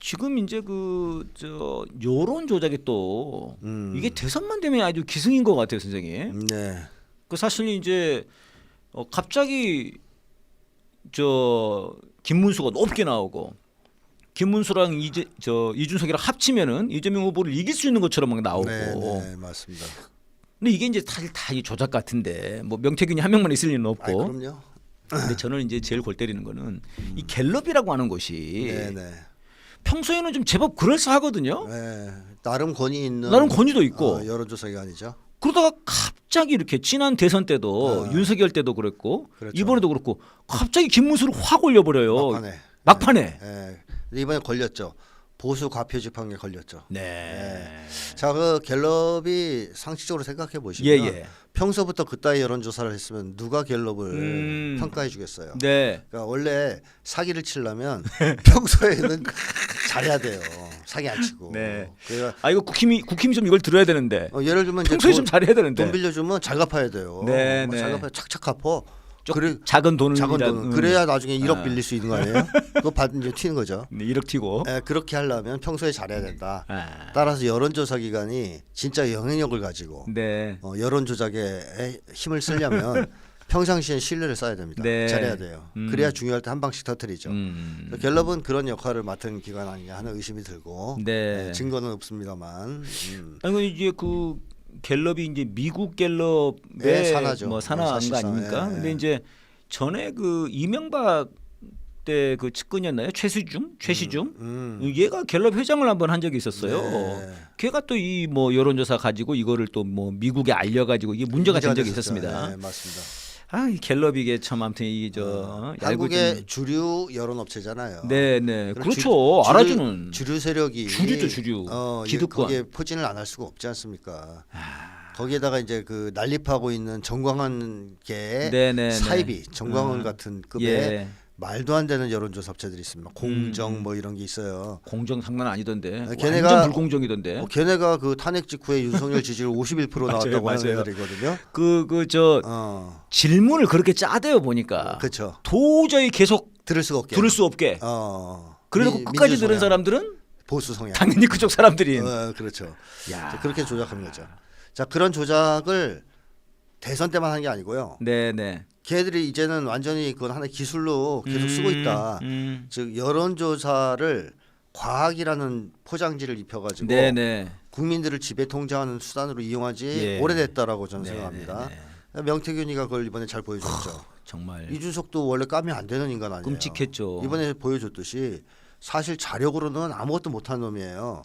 지금 이제 그 저 여론 조작이 또 음. 이게 대선만 되면 아주 기승인 것 같아요, 선생님. 네. 그 사실 이제 어 갑자기 저 김문수가 높게 나오고 김문수랑 이제 저 이준석이랑 합치면은 이재명 후보를 이길 수 있는 것처럼 막 나오고. 네, 네, 맞습니다. 근데 이게 이제 사실 다 이 조작 같은데 뭐 명태균이 한 명만 있을 리는 아, 없고. 그럼요. 근데 저는 이제 제일 골 때리는 거는 이 갤럽이라고 하는 것이 네, 네. 평소에는 좀 제법 그럴싸하거든요. 네. 나름 권위 있는 나름 권위도 있고. 어, 여론조사 기관이죠. 그러다가 갑자기 이렇게 지난 대선 때도 어. 윤석열 때도 그랬고 그렇죠. 이번에도 그렇고 갑자기 김문수를 확 올려버려요. 막판에. 막판에. 예. 근데 이번에 걸렸죠. 보수 과표 집합에 걸렸죠. 네. 자, 그 갤럽이 상식적으로 생각해 예 보시면 예. 평소부터 그따위 여론 조사를 했으면 누가 갤럽을 음. 평가해 주겠어요. 네. 그러니까 원래 사기를 치려면 평소에는 잘해야 돼요. 사기 안 치고. 네. 그러니까 아 이거 국힘이 국힘이 좀 이걸 들어야 되는데 어, 예를 들면 평소에 돈, 좀 잘해야 되는데 돈 빌려주면 잘 갚아야 돼요. 네, 뭐 네. 잘 갚아야 착착 갚어. 좀 그래 작은 돈을 작은 이라- 돈은 음. 그래야 나중에 1억 아. 빌릴 수 있는 거 아니에요? 그거 받은 이제 튀는 거죠. 네, 1억 튀고. 예, 그렇게 하려면 평소에 잘해야 된다. 아. 따라서 여론조사 기관이 진짜 영향력을 가지고 네. 어, 여론 조작에 힘을 쓰려면 평상시엔 신뢰를 쌓아야 됩니다. 네. 잘해야 돼요. 음. 그래야 중요할 때 한 방씩 터트리죠. 음. 갤럽은 그런 역할을 맡은 기관 아니냐 하는 의심이 들고 네. 예, 증거는 없습니다만 음. 아니 이제 그 갤럽이 이제 미국 갤럽의 예, 산하죠. 뭐 산하인 어, 거 아닙니까? 예, 근데 예. 이제 전에 그 이명박 때 그 측근이었나요? 최수중, 최시중. 음. 얘가 갤럽 회장을 한번 한 적이 있었어요. 네. 걔가 또 이 뭐 여론조사 가지고 이거를 또 뭐 미국에 알려가지고 이게 문제가 된 적이 됐었죠. 있었습니다. 네, 맞습니다. 아, 이 갤럽 이게 참 아무튼 이저 어, 한국의 주류 여론 업체잖아요. 네네 그럼 그렇죠 주- 알아주는 주류, 세력이 주류죠, 주류. 어, 예, 기득권. 거기에 포진을 안 할 수가 없지 않습니까? 아. 거기에다가 이제 그 난립하고 있는 정광환계 네네 사이비 정광훈 아. 같은 급의 예 말도 안 되는 여론조사 업체들이 있습니다. 공정 뭐 이런 게 있어요. 공정 장난 아니던데 아, 완전 걔네가- 불공정이던데 어, 걔네가 그 탄핵 직후에 윤석열 지지율 51% 맞아요, 나왔다고 맞아요. 하는 애들이거든요. 그 그 저 어, 질문을 그렇게 짜대요 보니까 그렇죠. 도저히 계속 들을 수가 없게. 들을 수 없게 어. 그래도 미- 끝까지 민주 들은 성향, 사람들은 보수 성향. 당연히 그쪽 사람들인 어, 그렇죠. 야. 자, 그렇게 조작하는 거죠. 자 그런 조작을 대선 때만 한 게 아니고요. 네네 걔들이 이제는 완전히 그건 하나의 기술로 계속 쓰고 음, 있다. 음. 즉 여론조사를 과학이라는 포장지를 입혀가지고 네네 국민들을 지배 통제하는 수단으로 이용하지 예. 오래됐다라고 저는 네, 생각합니다. 네, 네. 명태균이가 그걸 이번에 잘 보여줬죠. 정말 이준석도 원래 까면 안 되는 인간 아니에요. 끔찍했죠. 이번에 보여줬듯이 사실 자력으로는 아무것도 못한 놈이에요.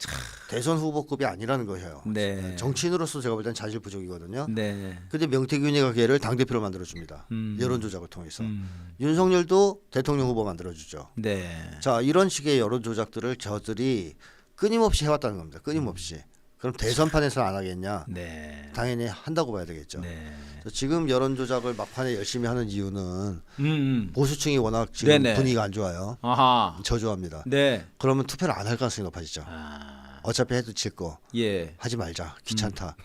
대선 후보급이 아니라는 거예요. 네. 정치인으로서 제가 볼 땐 자질 부족이거든요. 네. 근데 명태균이가 걔를 당 대표로 만들어 줍니다. 음. 여론 조작을 통해서 음. 윤석열도 대통령 후보 만들어 주죠. 네. 자 이런 식의 여론 조작들을 저들이 끊임없이 해왔다는 겁니다. 끊임없이. 그럼 대선판에서 안 하겠냐? 네. 당연히 한다고 봐야 되겠죠. 네. 지금 여론 조작을 막판에 열심히 하는 이유는 음, 음. 보수층이 워낙 지금 네네. 분위기가 안 좋아요. 아하. 저조합니다. 네. 그러면 투표를 안 할 가능성이 높아지죠. 아. 어차피 해도 질 거. 예. 하지 말자. 귀찮다.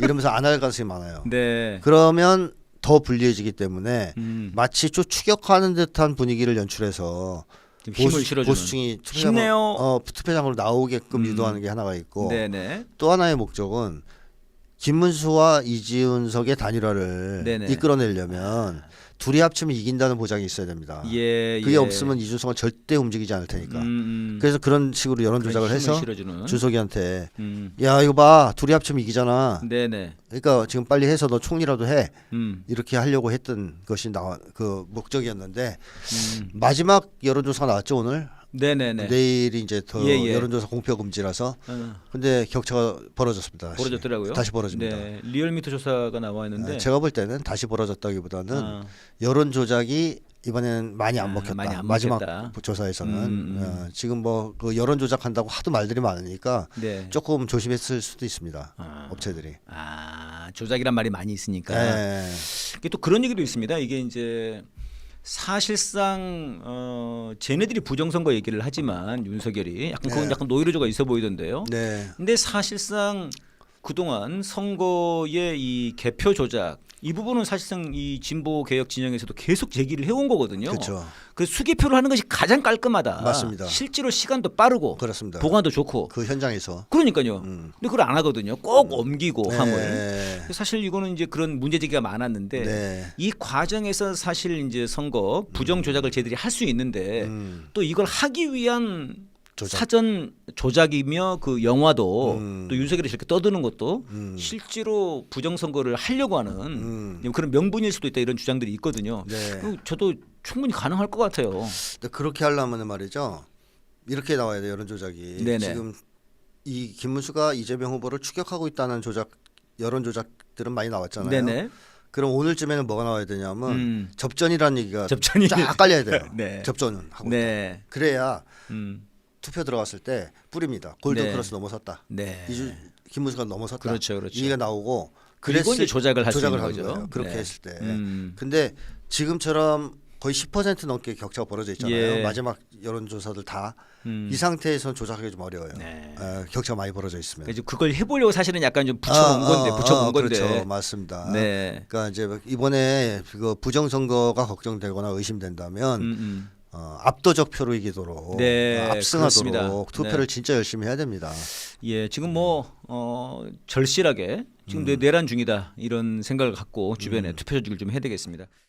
이러면서 안 할 가능성이 많아요. 네. 그러면 더 불리해지기 때문에 음. 마치 좀 추격하는 듯한 분위기를 연출해서 좀 힘을 실어주는. 보수층이 투표장. 어, 투표장으로 나오게끔 음. 유도하는 게 하나가 있고 네네. 또 하나의 목적은 김문수와 이지훈석의 단일화를 네네. 이끌어내려면 둘이 합치면 이긴다는 보장이 있어야 됩니다. 예. 그게 예. 없으면 이준석은 절대 움직이지 않을 테니까. 음, 음. 그래서 그런 식으로 여론 조작을 해서 실어주는. 준석이한테 음. 야 이거 봐 둘이 합치면 이기잖아. 네네. 그러니까 지금 빨리 해서 너 총리라도 해 음. 이렇게 하려고 했던 것이 나와 그 목적이었는데 음. 마지막 여론조사가 나왔죠 오늘 네네네. 내일이 이제 더 예, 예. 여론조사 공표 금지라서 어, 근데 격차가 벌어졌습니다. 다시. 벌어졌더라고요. 다시 벌어집니다. 네. 리얼미터 조사가 나와 있는데. 네, 제가 볼 때는 다시 벌어졌다기보다는 아, 여론 조작이 이번에는 많이 안 아, 먹혔다. 많이 안 마지막 먹혔다. 조사에서는 음, 음. 어, 지금 뭐 그 여론 조작한다고 하도 말들이 많으니까 네. 조금 조심했을 수도 있습니다. 아. 업체들이. 아 조작이란 말이 많이 있으니까. 네. 이게 또 그런 얘기도 있습니다. 이게 이제 사실상 어 쟤네들이 부정선거 얘기를 하지만 윤석열이 약간 그건 네. 약간 노이로조가 있어 보이던데요. 네. 근데 사실상 그동안 선거의 이 개표 조작 이 부분은 사실상 이 진보 개혁 진영에서도 계속 제기를 해온 거거든요. 그렇죠. 그 수개표를 하는 것이 가장 깔끔하다. 맞습니다. 실제로 시간도 빠르고 그렇습니다. 보관도 좋고. 그 현장에서 그러니까요. 음. 근데 그걸 안 하거든요. 꼭 옮기고 함을. 네. 사실 이거는 이제 그런 문제 제기가 많았는데 네. 이 과정에서 사실 이제 선거 부정 조작을 저희들이 할 수 있는데 음. 또 이걸 하기 위한 조작. 사전 조작이며 그 영화도 음. 또 윤석열이 이렇게 떠드는 것도 음. 실제로 부정 선거를 하려고 하는 음. 그런 명분일 수도 있다 이런 주장들이 있거든요. 네. 그리고 저도 충분히 가능할 것 같아요. 그렇게 하려면 말이죠. 이렇게 나와야 돼 여론 조작이. 네네. 지금 이 김문수가 이재명 후보를 추격하고 있다는 조작 여론 조작들은 많이 나왔잖아요. 네네. 그럼 오늘쯤에는 뭐가 나와야 되냐면 음. 접전이라는 얘기가 접전이 쫙 깔려야 돼요. 네. 접전은 하고 네. 그래야 음. 투표 들어갔을 때 뿌립니다. 골든 네. 크로스 넘어섰다. 네. 이주 김문수가 넘어섰다. 그렇죠, 그렇죠. 이게 나오고 그리고 이제 조작을 할수 있는 거죠. 거예요. 그렇게 네. 했을 때. 음. 근데 지금처럼 거의 10% 넘게 격차가 벌어져 있잖아요. 예. 마지막 여론조사들 다이 음. 상태에서는 조작하기 좀 어려워요. 네. 어, 격차가 많이 벌어져 있으면. 그래서 그걸 해보려고 사실은 약간 좀 건데 아, 아, 붙여본 아, 건데. 그렇죠, 맞습니다. 네. 그러니까 이제 이번에 그 부정선거가 걱정되거나 의심된다면 음, 음. 어, 압도적 표로 이기도록 네, 어, 압승하도록 그렇습니다. 투표를 네. 진짜 열심히 해야 됩니다. 예, 지금 뭐 어, 절실하게 지금 내 내란 중이다 이런 생각을 갖고 주변에 투표 조직을 좀 해야 되겠습니다.